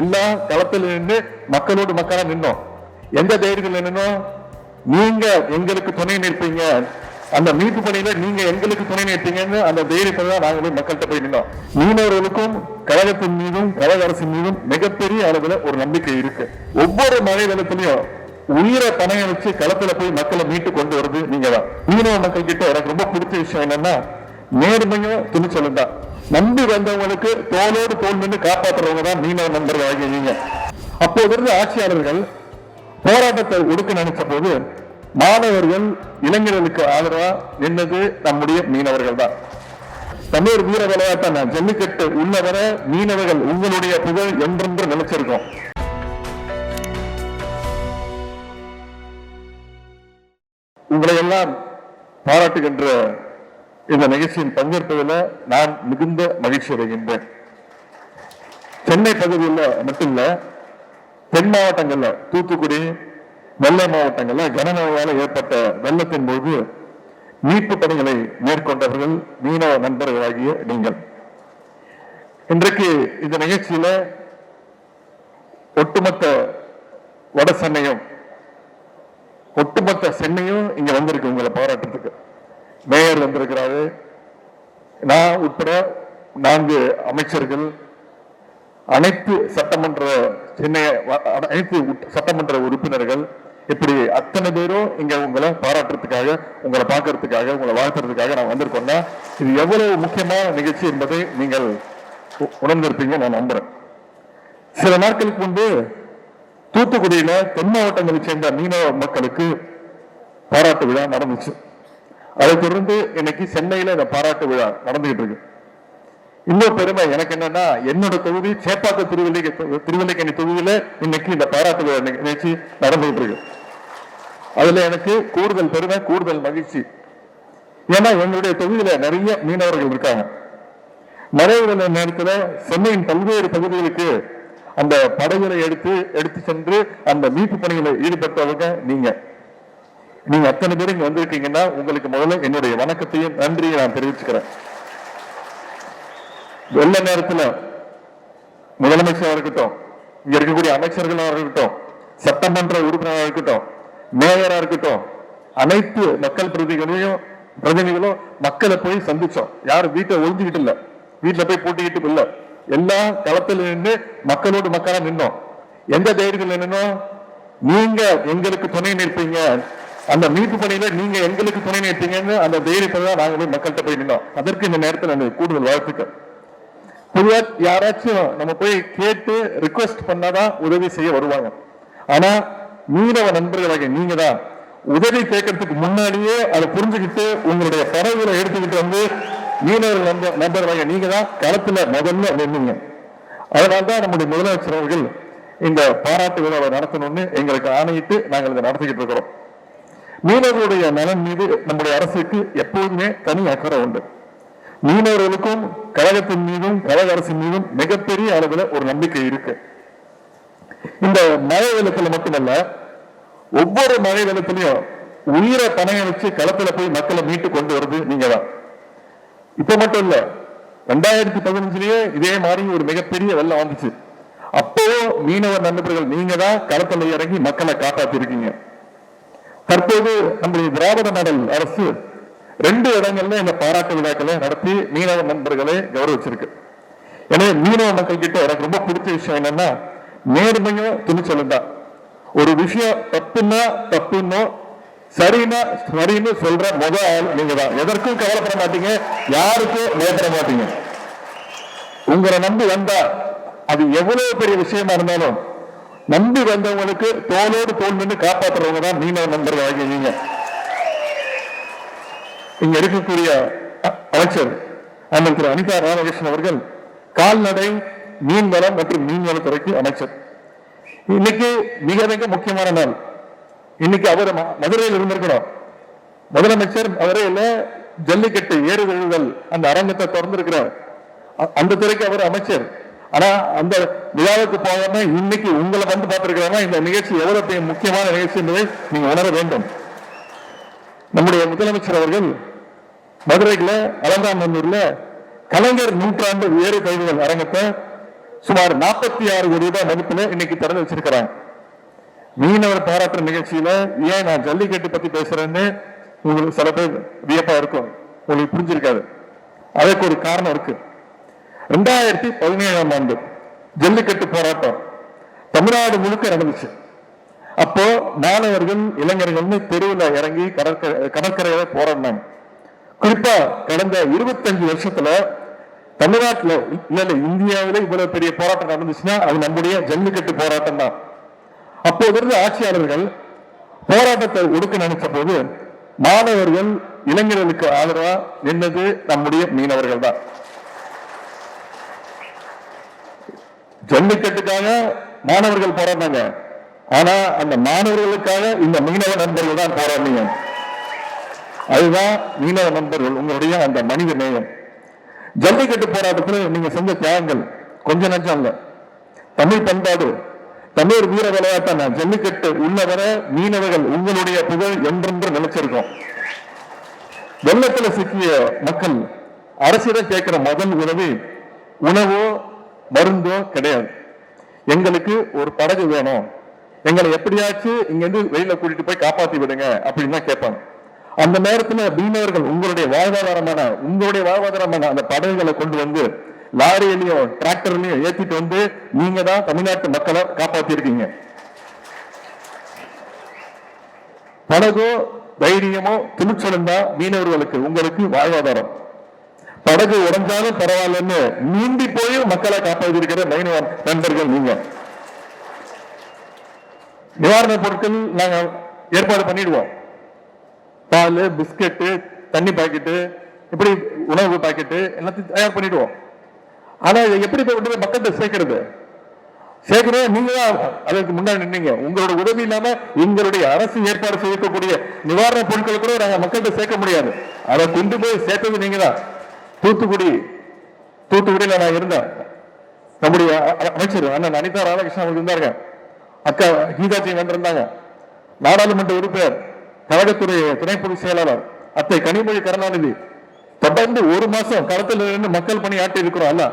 எல்லா களத்தில் நின்று மக்களோடு மக்களா நின்னோம். எந்த தைரியத்தில் நின்னோம்? நீங்க எங்களுக்கு துணை நிற்பீங்க. அந்த மீட்பு பணியில நீங்க எங்களுக்கு துணை நிற்பீங்கன்னு அந்த தைரியத்தை தான் நாங்க போய் மக்கள்கிட்ட போய் நின்னோம். மீனவர்களுக்கும் கழகத்தின் மீதும் கழக அரசின் மீதும் மிகப்பெரிய அளவுல ஒரு நம்பிக்கை இருக்கு. ஒவ்வொரு மழை வெள்ளத்திலையும் உயிரை பணைய வச்சு களத்துல போய் மக்களை மீட்டு கொண்டு வருது நீங்க தான் மீனவ மக்கள் கிட்ட எனக்கு ரொம்ப பிடிச்ச விஷயம் என்னன்னா நேர்மையும் துணிச்சலும் தான். நம்பி வந்தவங்களுக்கு தோளோடு தோல் நின்று காப்பாத்துறவங்க தான் மீனவ நண்பர்கள் ஆகிய அப்போது இருந்த ஆட்சியாளர்கள் போராட்டத்தை ஒடுக்க நினைச்ச போது மாணவர்கள் இளைஞர்களுக்கு ஆதரவா நின்றது நம்முடைய மீனவர்கள் தான். தமிழர் வீர விளையாட்டான ஜல்லிக்கட்டு உள்ளவர மீனவர்கள் உங்களுடைய புகழ் என்றென்று நினைச்சிருக்கோம். உங்களை எல்லாம் பாராட்டுகின்ற இந்த நிகழ்ச்சியில் பங்கேற்பதில் நான் மிகுந்த மகிழ்ச்சி அடைகின்றேன். சென்னை பகுதியில் மட்டும் இல்ல தென் மாவட்டங்கள்ல தூத்துக்குடி நெல்லை மாவட்டங்கள்ல கனமழையால் ஏற்பட்ட வெள்ளத்தின் போது மீட்பு பணிகளை மேற்கொண்டவர்கள் மீனவ நண்பர்களாகிய நீங்கள். இன்றைக்கு இந்த நிகழ்ச்சியில ஒட்டுமொத்த வட சென்னையும் ஒட்டுமொத்த சென்னையும் இங்க வந்திருக்கு உங்களை பாராட்டுறதுக்கு. மேயர் வந்திருக்கிறாரு. நான் உட்பட நான்கு அமைச்சர்கள் அனைத்து சட்டமன்ற சென்னை அனைத்து உட்- சட்டமன்ற உறுப்பினர்கள் இப்படி அத்தனை பேரும் இங்க உங்களை பாராட்டுறதுக்காக உங்களை பார்க்கறதுக்காக உங்களை வாழ்த்துறதுக்காக நான் வந்திருக்கோம்னா இது எவ்வளவு முக்கியமான நிகழ்ச்சி என்பதை நீங்கள் உணர்ந்திருப்பீங்க நான் நம்புறேன். சில நாட்களுக்கு முன்பு தூத்துக்குடியில தென் மாவட்டங்களை சேர்ந்த மீனவ மக்களுக்கு பாராட்டு விழா நடந்துச்சு. அதை தொடர்ந்து இன்னைக்கு சென்னையில இந்த பாராட்டு விழா நடந்துகிட்டு இருக்கு. இன்னொரு பெருமை எனக்கு என்னன்னா என்னோட தொகுதி சேப்பாக்க திருவில்லை திருவல்லிக்கணி தொகுதியில இன்னைக்கு இந்த பாராட்டு விழா நிகழ்ச்சி நடந்துகிட்டு இருக்கு. அதுல எனக்கு கூடுதல் பெருமை கூடுதல் மகிழ்ச்சி. ஏன்னா எங்களுடைய தொகுதியில நிறைய மீனவர்கள் இருக்காங்க. மழை நேரத்தில் சென்னையின் பல்வேறு பகுதிகளுக்கு அந்த படகுகளை எடுத்து எடுத்து சென்று அந்த மீட்பு பணிகளை ஈடுபட்டவங்க நீங்க. நீங்க அத்தனை பேர் இங்க வந்திருக்கீங்கன்னா உங்களுக்கு முதல்ல என்னுடைய வணக்கத்தையும் நன்றியை நான் தெரிவிச்சுக்கிறேன். வெள்ள நேரத்துல முதலமைச்சராக இருக்கட்டும் இங்க இருக்கக்கூடிய அமைச்சர்களாக இருக்கட்டும் சட்டமன்ற உறுப்பினராக இருக்கட்டும் மேயரா இருக்கட்டும் அனைத்து மக்கள் பிரதிகளையும் பிரதிநிதிகளும் மக்களை போய் சந்திச்சோம். யாரும் வீட்டை ஒழிஞ்சுக்கிட்டு இல்ல. வீட்டுல போய் பூட்டிக்கிட்டு இல்ல. எல்லா களத்தில் நின்று மக்களோடு மக்களா நின்னோம். எந்த தைரியத்தில் நின்னோம்? நீங்க எங்களுக்கு துணை நிற்பீங்க. அந்த மீட்பு பணியில நீங்க எங்களுக்கு துணை நிறுத்தீங்கன்னு அந்த தைரியத்தை தான் நாங்க போய் மக்கள்கிட்ட போய் நின்னோம். அதற்கு இந்த நேரத்தில் எனக்கு கூடுதல் வாழ்த்துக்கள். பொதுவா யாராச்சும் நம்ம போய் கேட்டு ரிக்வெஸ்ட் பண்ணாதான் உதவி செய்ய வருவாங்க. ஆனா மீனவ நண்பர்களாக நீங்க தான் உதவி கேட்கறதுக்கு முன்னாடியே அதை புரிஞ்சுக்கிட்டு உங்களுடைய பறவைகளை எடுத்துக்கிட்டு வந்து மீனவர்கள் நண்ப- நண்பர்களாக நீங்க தான் களத்துல முதல்ல நின்னீங்க. அதனால்தான் நம்முடைய முதலமைச்சர் அவர்கள் இந்த பாராட்டு விழாவை நடத்தணும்னு எங்களுக்கு ஆணையிட்டு நாங்கள் இதை நடத்திக்கிட்டு இருக்கிறோம். மீனவர்களுடைய நலன் மீது நம்முடைய அரசுக்கு எப்போதுமே தனி அக்கறை உண்டு. மீனவர்களுக்கும் கழகத்தின் மீதும் கழக அரசின் மீதும் மிகப்பெரிய அளவுல ஒரு நம்பிக்கை இருக்கு. இந்த மழை வெள்ளத்துல மட்டுமல்ல ஒவ்வொரு மழை வெள்ளத்திலையும் உயிரை பணைய வச்சு களத்துல போய் மக்களை மீட்டு கொண்டு வருது நீங்க தான் இப்ப மட்டும் இல்ல ரெண்டாயிரத்தி பதினஞ்சுலயே இதே மாதிரி ஒரு மிகப்பெரிய வெள்ளம் வந்துச்சு. அப்போ மீனவர் நண்பர்கள் நீங்க தான் களத்துல இறங்கி மக்களை காப்பாத்திருக்கீங்க. தற்போது நம்முடைய திராவிட மாடல் அரசு ரெண்டு இடங்கள்ல இந்த பாராட்டு விழாக்களை நடத்தி மீனவ நண்பர்களை கௌரவிச்சிருக்கு. எனவே மீனவ மக்கள் கிட்ட எனக்கு ரொம்ப பிடிச்ச விஷயம் என்னன்னா நேர்மையும் துணிச்சலும் தான். ஒரு விஷயம் தப்புன்னா தப்புன்னு சரின்னா சரின்னு சொல்ற முத ஆள் நீங்க தான். எதற்கும் கவலைப்பட மாட்டீங்க யாருக்கும் பயப்பட மாட்டீங்க. உங்களை நம்பி வந்தா அது எவ்வளவு பெரிய விஷயமா இருந்தாலும் நம்பி வந்தவங்களுக்கு தோளோடு தோல் நின்று காப்பாற்றுறவங்க தான் மீனவ நண்பர்கள் ஆகிய நீங்க. இங்க இருக்கக்கூடிய அ- அமைச்சர் அண்ணன் திரு அனிதா ராமகிருஷ்ணன் அவர்கள் கால்நடை மீன்வளம் மற்றும் மீன்வளத்துறைக்கு அமைச்சர். இன்னைக்கு மிக மிக முக்கியமான நாள். இன்னைக்கு அவர் மதுரையில் இருந்திருக்கணும் முதலமைச்சர் மதுரையில ஜல்லிக்கட்டு ஏறு தழுவுதல் அந்த அரங்கத்தை திறந்திருக்கிறார். அ- அந்த துறைக்கு அவர் அமைச்சர். ஆனா அந்த விழாவுக்கு போகாம இன்னைக்கு உங்களை வந்து பார்த்திருக்கிறாங்க இந்த நிகழ்ச்சி எவ்வளவு முக்கியமான நிகழ்ச்சி என்பதை நீங்க உணர வேண்டும். நம்முடைய முதலமைச்சர் அவர்கள் மதுரையில அலங்காநல்லூர்ல கலைஞர் நூற்றாண்டு ஏறு கைதுகள் அரங்கத்தை சுமார் நாற்பத்தி ஆறு கோடி ரூபாய் மதிப்புல இன்னைக்கு திறந்து வச்சிருக்கிறாங்க. மீனவர் பாராட்டுற நிகழ்ச்சியில ஏன் நான் ஜல்லிக்கட்டு பத்தி பேசுறேன்னு உங்களுக்கு சில பேர் வியப்பா இருக்கும். உங்களுக்கு புரிஞ்சிருக்காது. அதுக்கு ஒரு காரணம் இருக்கு. ரெண்டாயிரத்தி பதினேழாம் ஆண்டு ஜல்லிக்கட்டு போராட்டம் தமிழ்நாடு முழுக்க நடந்துச்சு. அப்போ மாணவர்கள் இளைஞர்கள்னு தெருவில் இறங்கி கடற்கரை கடற்கரையில போராடினாங்க. குறிப்பா கடந்த இருபத்தஞ்சு வருஷத்துல தமிழ்நாட்டுல இல்ல இல்ல இந்தியாவில இவ்வளவு பெரிய போராட்டம் நடந்துச்சுன்னா அது நம்முடைய ஜல்லிக்கட்டு போராட்டம் தான். அப்போது இருந்த ஆட்சியாளர்கள் போராட்டத்தை ஒடுக்க நினைச்ச போது மாணவர்கள் இளைஞர்களுக்கு ஆதரவா நின்றது நம்முடைய மீனவர்கள் தான். ஜல்லிக்கட்டுக்காக மாணவர்கள் போராடினாங்க. ஆனா அந்த மாணவர்களுக்காக இந்த மீனவ நண்பர்கள் தான் போராடினீங்க. அதுதான் மீனவ நண்பர்கள் உங்களுடைய அந்த மனித நேயம். ஜல்லிக்கட்டு போராட்டத்தில் நீங்க செஞ்ச தியாகங்கள் கொஞ்ச நஞ்சம் இல்ல. தமிழ் பண்பாடு தமிழ் வீர விளையாட்டான ஜல்லிக்கட்டு உள்ளவர மீனவர்கள் உங்களுடைய புகழ் என்றென்று நினைச்சிருக்கோம். வெள்ளத்துல சிக்கிய மக்கள் அரசிடம் கேட்கிற முதல் உதவி உணவோ மருந்தோ கிடையாது. எங்களுக்கு ஒரு படகு வேணும். எங்களை எப்படியாச்சும் இங்கிருந்து வெளியில கூட்டிட்டு போய் காப்பாத்தி விடுங்க அப்படின்னு தான் கேட்பாங்க. அந்த நேரத்துல மீனவர்கள் உங்களுடைய வாழ்வாதாரமான உங்களுடைய வாழ்வாதாரமான அந்த படகுகளை கொண்டு வந்து லாரியிலையும் டிராக்டர்லையும் ஏத்திட்டு வந்து நீங்க தான் தமிழ்நாட்டு மக்களை காப்பாத்திருக்கீங்க. படகோ தைரியமோ துணிச்சலும் தான் மீனவர்களுக்கு உங்களுக்கு வாழ்வாதாரம். படகு உடஞ்சாலும் பரவாயில்லன்னு நீந்தி போய் மக்களை காப்பாற்றிருக்கிற மைனவ நண்பர்கள் நீங்க. நிவாரணப் பொருட்கள் நாங்க ஏற்பாடு பண்ணிடுவோம். பால் பிஸ்கட்டு தண்ணி பாக்கெட்டு இப்படி உணவு பாக்கெட்டு எல்லாத்தையும் தயார் பண்ணிடுவோம். ஆனா இதை எப்படி போய் கொண்டு போய் மக்கள்கிட்ட சேர்க்கறது? சேர்க்கறது நீங்க தான் அதற்கு முன்னாடி நின்னீங்க. உங்களோட உதவி இல்லாம எங்களுடைய அரசு ஏற்பாடு செய்யக்கூடிய நிவாரண பொருட்களை கூட நாங்க மக்கள்கிட்ட சேர்க்க முடியாது. அதை கொண்டு போய் சேர்த்தது நீங்க தான். தூத்துக்குடி தூத்துக்குடியில் நான் இருந்தேன். நம்முடைய அமைச்சர் அண்ணன் அனிதா ராதாகிருஷ்ணன் அவர்கள் இருந்தாங்க அக்கா கீதாஜி வந்திருந்தாங்க நாடாளுமன்ற உறுப்பினர் கழகத்துறை துணை பொதுச் செயலாளர் அத்தை கனிமொழி கருணாநிதி. தொடர்ந்து ஒரு மாசம் களத்தில் இருந்து மக்கள் பணி ஆட்டி இருக்கிறோம் அல்ல.